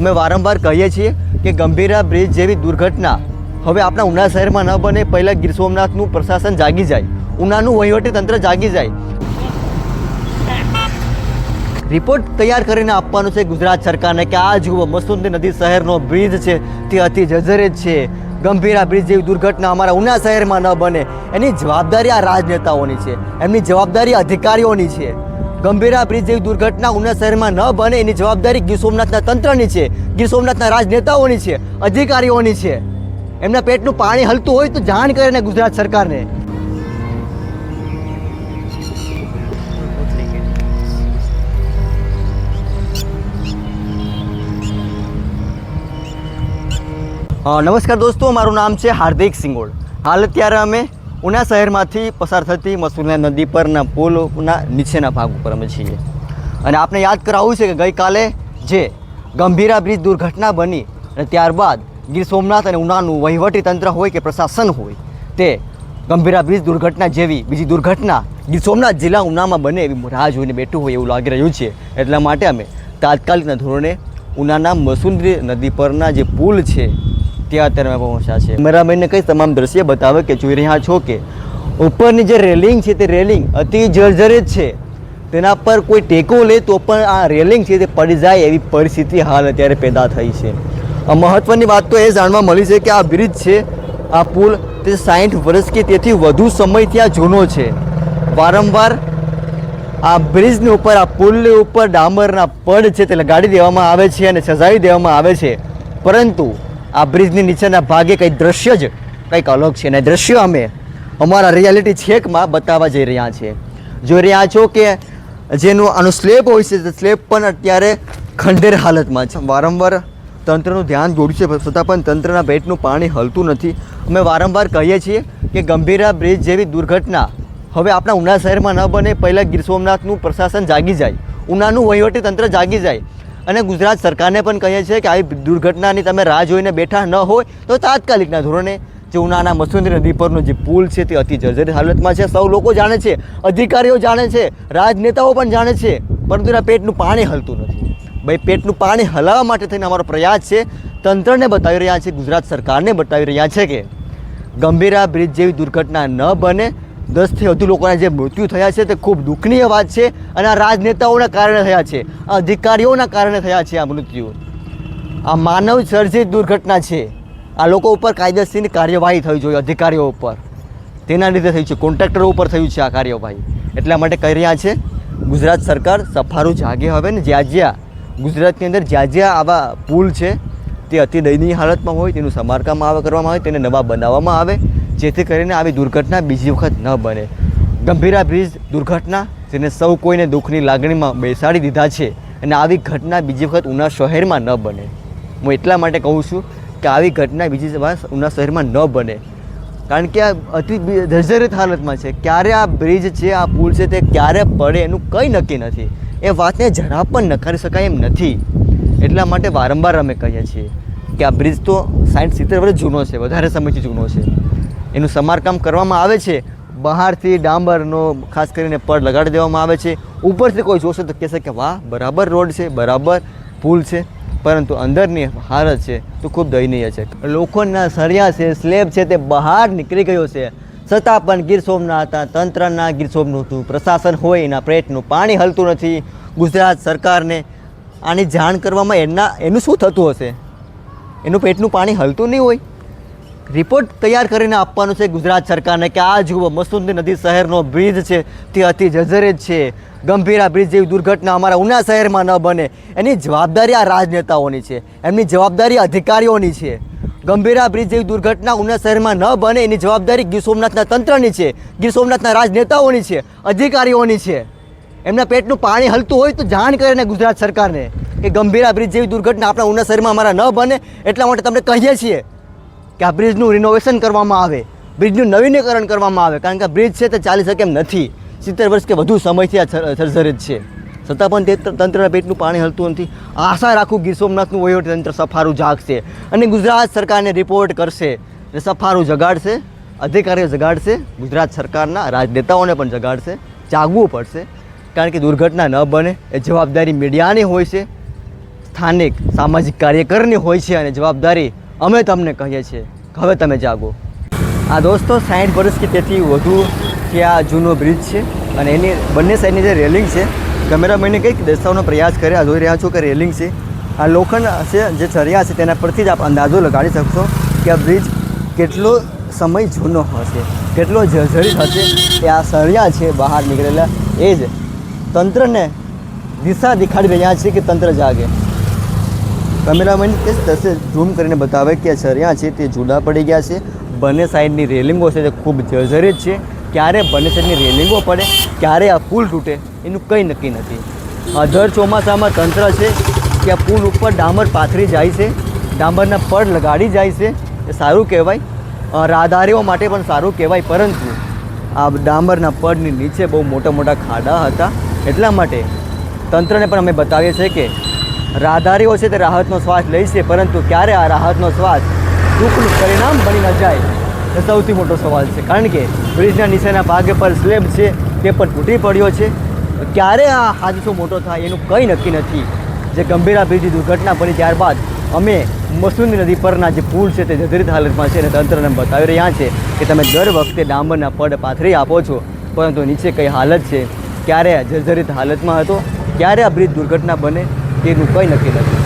અમે વારંવાર કહીએ છીએ કે ગંભીરા બ્રિજ જેવી દુર્ઘટના હવે આપણા ઉના શહેરમાં ન બને, પહેલાં ગીર સોમનાથનું પ્રશાસન જાગી જાય, ઉનાનું વહીવટી તંત્ર જાગી જાય. રિપોર્ટ તૈયાર કરીને આપવાનો છે ગુજરાત સરકારને કે આ જુઓ, મસુંદી નદી શહેરનો બ્રિજ છે, તે અતિ જર્જરિત છે. ગંભીરા બ્રિજ જેવી દુર્ઘટના અમારા ઉના શહેરમાં ન બને. એની જવાબદારી આ રાજનેતાઓની છે, એમની જવાબદારી અધિકારીઓની છે. ગંભીરા બ્રિજ જેવી દુર્ઘટના ઉના શહેરમાં ન બને એની જવાબદારી ગીર સોમનાથના તંત્રની છે. ગીર સોમનાથના રાજનેતાઓની છે, અધિકારીઓની છે. એમના પેટનું પાણી હલતું હોય તો જાણ કરે ને ગુજરાત સરકારને. નમસ્કાર દોસ્તો, મારું નામ છે હાર્દિક સિંગોળ હાલ અત્યારે અમે ઉના શહેરમાંથી પસાર થતી મસૂરના નદી પરના પુલના નીચેના ભાગ ઉપર અમે છીએ. અને આપણે યાદ કરાવવું છે કે ગઈકાલે જે ગંભીરા બ્રિજ દુર્ઘટના બની અને ત્યારબાદ ગીર સોમનાથ અને ઉનાનું વહીવટી તંત્ર હોય કે પ્રશાસન હોય, તે ગંભીરા બ્રિજ દુર્ઘટના જેવી બીજી દુર્ઘટના ગીર સોમનાથ જિલ્લા ઉનામાં બને એવી રાહ જોઈને બેઠું હોય એવું લાગી રહ્યું છે. એટલા માટે અમે તાત્કાલિકના ધોરણે ઉનાના મસુંદરી નદી પરના જે પુલ છે ત્યાં અત્યારે અમે પહોંચ્યા છે કેમેરામેનને કઈ તમામ દ્રશ્ય બતાવે કે જોઈ રહ્યા છો કે ઉપરની જે રેલિંગ છે તે રેલિંગ અતિ જર્જરિત છે. તેના પર કોઈ ટેકો લે તો પણ આ રેલિંગ છે તે પડી જાય એવી પરિસ્થિતિ હાલ અત્યારે પેદા થઈ છે. આ મહત્વની વાત તો એ જાણવા મળી છે કે આ બ્રિજ છે, આ પુલ તે સાઠ વર્ષ કે તેથી વધુ સમય ત્યાં જૂનો છે. વારંવાર આ બ્રિજની ઉપર, આ પુલની ઉપર ડામરના પડ છે તે લગાડી દેવામાં આવે છે અને સજાવી દેવામાં આવે છે. પરંતુ આ બ્રિજની નીચેના ભાગે કંઈ દ્રશ્ય જ કંઈક અલગ છે અને દ્રશ્ય અમે અમારા રિયાલિટી છેકમાં બતાવવા જઈ રહ્યા છીએ જોઈ રહ્યા છો કે જેનું આનું સ્લેબ હોય છે સ્લેબ પણ અત્યારે ખંડેર હાલતમાં છે. વારંવાર તંત્રનું ધ્યાન દોડ્યું છે, છતાં પણ તંત્રના પેટનું પાણી હલતું નથી. અમે વારંવાર કહીએ છીએ કે ગંભીરા બ્રિજ જેવી દુર્ઘટના હવે આપણા ઉના શહેરમાં ન બને, પહેલાં ગીર સોમનાથનું પ્રશાસન જાગી જાય. ઉનાનું વહીવટી તંત્ર જાગી જાય. અને ગુજરાત સરકારને પણ કહીએ છીએ કે આવી દુર્ઘટનાની તમે રાહ જોઈને બેઠા ન હોય તો તાત્કાલિકના ધોરણે જે ઉનાના મસુંદરી નદી પરનો જે પુલ છે તે અતિ જર્જરિત હાલતમાં છે. સૌ લોકો જાણે છે, અધિકારીઓ જાણે છે, રાજનેતાઓ પણ જાણે છે, પરંતુ એના પેટનું પાણી હલતું નથી. ભાઈ, પેટનું પાણી હલાવવા માટે થઈને અમારો પ્રયાસ છે. તંત્રને બતાવી રહ્યા છે, ગુજરાત સરકારને બતાવી રહ્યા છે કે ગંભીરા બ્રિજ જેવી દુર્ઘટના ન બને. દસથી વધુ લોકોના જે મૃત્યુ થયા છે તે ખૂબ દુઃખનીય વાત છે અને આ રાજનેતાઓના કારણે થયા છે. આ અધિકારીઓના કારણે થયા છે આ મૃત્યુ. આ માનવ સર્જિત દુર્ઘટના છે. આ લોકો ઉપર કાયદેસરની કાર્યવાહી થવી જોઈએ અધિકારીઓ ઉપર. તેના લીધે થયું છે. કોન્ટ્રાક્ટરો ઉપર થયું છે આ કાર્યવાહી. એટલા માટે કહી રહ્યા છે, ગુજરાત સરકાર સફારું જાગે હવે ને જ્યાં જ્યાં ગુજરાતની અંદર જ્યાં જ્યાં આવા પુલ છે, તે અતિ દયનીય હાલતમાં હોય, તેનું સમારકામ આવે કરવામાં આવે, તેને નવા બનાવવામાં આવે. જેથી કરીને આવી દુર્ઘટના બીજી વખત ન બને. ગંભીરા બ્રિજ દુર્ઘટના, જેને સૌ કોઈને દુઃખની લાગણીમાં બેસાડી દીધા છે અને આવી ઘટના બીજી વખત ઉના શહેરમાં ન બને. હું એટલા માટે કહું છું કે આવી ઘટના બીજી વખત ઉના શહેરમાં ન બને. કારણ કે આ અતિ જર્જરિત હાલતમાં છે. ક્યારે આ બ્રિજ છે, આ પુલ છે તે ક્યારે પડે એનું કંઈ નક્કી નથી. એ વાતને જરા પણ નકારી શકાય એમ નથી. એટલા માટે વારંવાર અમે કહીએ છીએ કે આ બ્રિજ તો સાઠ સિત્તેર વર્ષ જૂનો છે, વધારે સમયથી જૂનો છે. એનું સમારકામ કરવામાં આવે છે. બહારથી ડાંબરનો ખાસ કરીને પડ લગાડી દેવામાં આવે છે. ઉપરથી કોઈ જોશે તો કહેશે કે, વાહ, બરાબર રોડ છે, બરાબર પુલ છે. પરંતુ અંદરની હાલત છે તો ખૂબ દયનીય છે. લોખંડના સળિયા છે, સ્લેબ છે, તે બહાર નીકળી ગયો છે. છતાં પણ ગીર સોમનાથના તંત્રના ગીર સોમનાથનું પ્રશાસન હોય એના પેટનું પાણી હલતું નથી. ગુજરાત સરકારને આની જાણ કરવામાં એના, એનું શું થતું હશે? એનું પેટનું પાણી હલતું નહીં હોય? રિપોર્ટ તૈયાર કરીને આપવાનો છે ગુજરાત સરકારને કે આ જુઓ, મસુંદી નદી શહેરનો બ્રિજ છે, તે અતિ જર્જરિત છે. ગંભીરા બ્રિજ જેવી દુર્ઘટના અમારા ઉના શહેરમાં ન બને. એની જવાબદારી આ રાજનેતાઓની છે. એમની જવાબદારી અધિકારીઓની છે. ગંભીરા બ્રિજ જેવી દુર્ઘટના ઉના શહેરમાં ન બને, એની જવાબદારી ગીર સોમનાથના તંત્રની છે. ગીર સોમનાથના રાજનેતાઓની છે, અધિકારીઓની છે. એમના પેટનું પાણી હલતું હોય તો જાણ કરીને ગુજરાત સરકારને કે ગંભીરા બ્રિજ જેવી દુર્ઘટના આપણા ઉના શહેરમાં અમારા ન બને, એટલા માટે તમને કહીએ છીએ. કે આ બ્રિજનું રિનોવેશન કરવામાં આવે. બ્રિજનું નવીનીકરણ કરવામાં આવે. કારણ કે આ બ્રિજ છે તે ચાલી શકે એમ નથી. સિત્તેર વર્ષ કે વધુ સમયથી આ સર- સર્જરિત છે. છતાં પણ તે તંત્રના પેટનું પાણી હલતું નથી. આશા રાખું ગીર સોમનાથનું વહીવટી તંત્ર સફારું જાગશે. અને ગુજરાત સરકારને રિપોર્ટ કરશે અને સફારું જગાડશે, અધિકારીઓ જગાડશે, ગુજરાત સરકારના રાજનેતાઓને પણ જગાડશે, જાગવું પડશે. કારણ કે દુર્ઘટના ન બને એ જવાબદારી મીડિયાની હોય છે, સ્થાનિક સામાજિક કાર્યકરની હોય છે અને જવાબદારી અમે તમને કહીએ છીએ કે હવે તમે જાગો. આ દોસ્તો સાઠ વર્ષ કે તેથી વધુ કે આ જૂનો બ્રિજ છે અને એની બંને સાઈડની જે રેલિંગ છે કેમેરામેને કંઈક દર્શાવવાનો પ્રયાસ કરે આ જોઈ રહ્યા છો કે રેલિંગ છે. આ લોખંડ છે જે ચર્યા છે તેના પરથી જ આપ અંદાજો લગાડી શકશો કે આ બ્રિજ કેટલો સમય જૂનો હશે, કેટલો જર્જરિત હશે. એ આ સળિયા છે બહાર નીકળેલા. એ જ તંત્રને દિશા દેખાડી રહ્યા છે કે તંત્ર જાગે. કેમેરામેન તે તસવીર ઝૂમ કરીને બતાવે કે આ સળિયા છે તે જુદા પડી ગયા છે બંને સાઈડની રેલિંગો છે તે ખૂબ જર્જરિત છે ક્યારે બંને સાઈડની રેલિંગો પડે ક્યારે આ પુલ તૂટે એનું કંઈ નક્કી નથી દર ચોમાસામાં તંત્ર છે કે આ પુલ ઉપર ડામર પાથરી જાય છે ડામરના પડ લગાડી જાય છે એ સારું કહેવાય રાહદારીઓ માટે પણ સારું કહેવાય પરંતુ આ ડામરના પડની નીચે બહુ મોટા મોટા ખાડા હતા એટલા માટે તંત્રને પણ અમે બતાવીએ છીએ કે રાહદારીઓ છે તે રાહતનો શ્વાસ લે છે, પરંતુ ક્યારે આ રાહતનો શ્વાસ દુઃખનું પરિણામ બની ન જાય, એ સૌથી મોટો સવાલ છે. કારણ કે બ્રિજના નીચેના ભાગે પર સ્લેબ છે, તે પણ તૂટી પડ્યો છે. ક્યારે આ હાદસો મોટો થાય એનું કંઈ નક્કી નથી. જે ગંભીરા બ્રિજની દુર્ઘટના બની ત્યારબાદ અમે મસૂરની નદી પરના જે પુલ છે તે જર્જરિત હાલતમાં છે અને તંત્રને બતાવી રહ્યા છે કે તમે દર વખતે ડાંબરના પડ પાથરી આપો છો, પરંતુ નીચે કઈ હાલત છે? ક્યારે જર્જરિત હાલતમાં હતો? ક્યારે આ બ્રિજ દુર્ઘટના બને? તેનું કંઈ નક્કી નથી.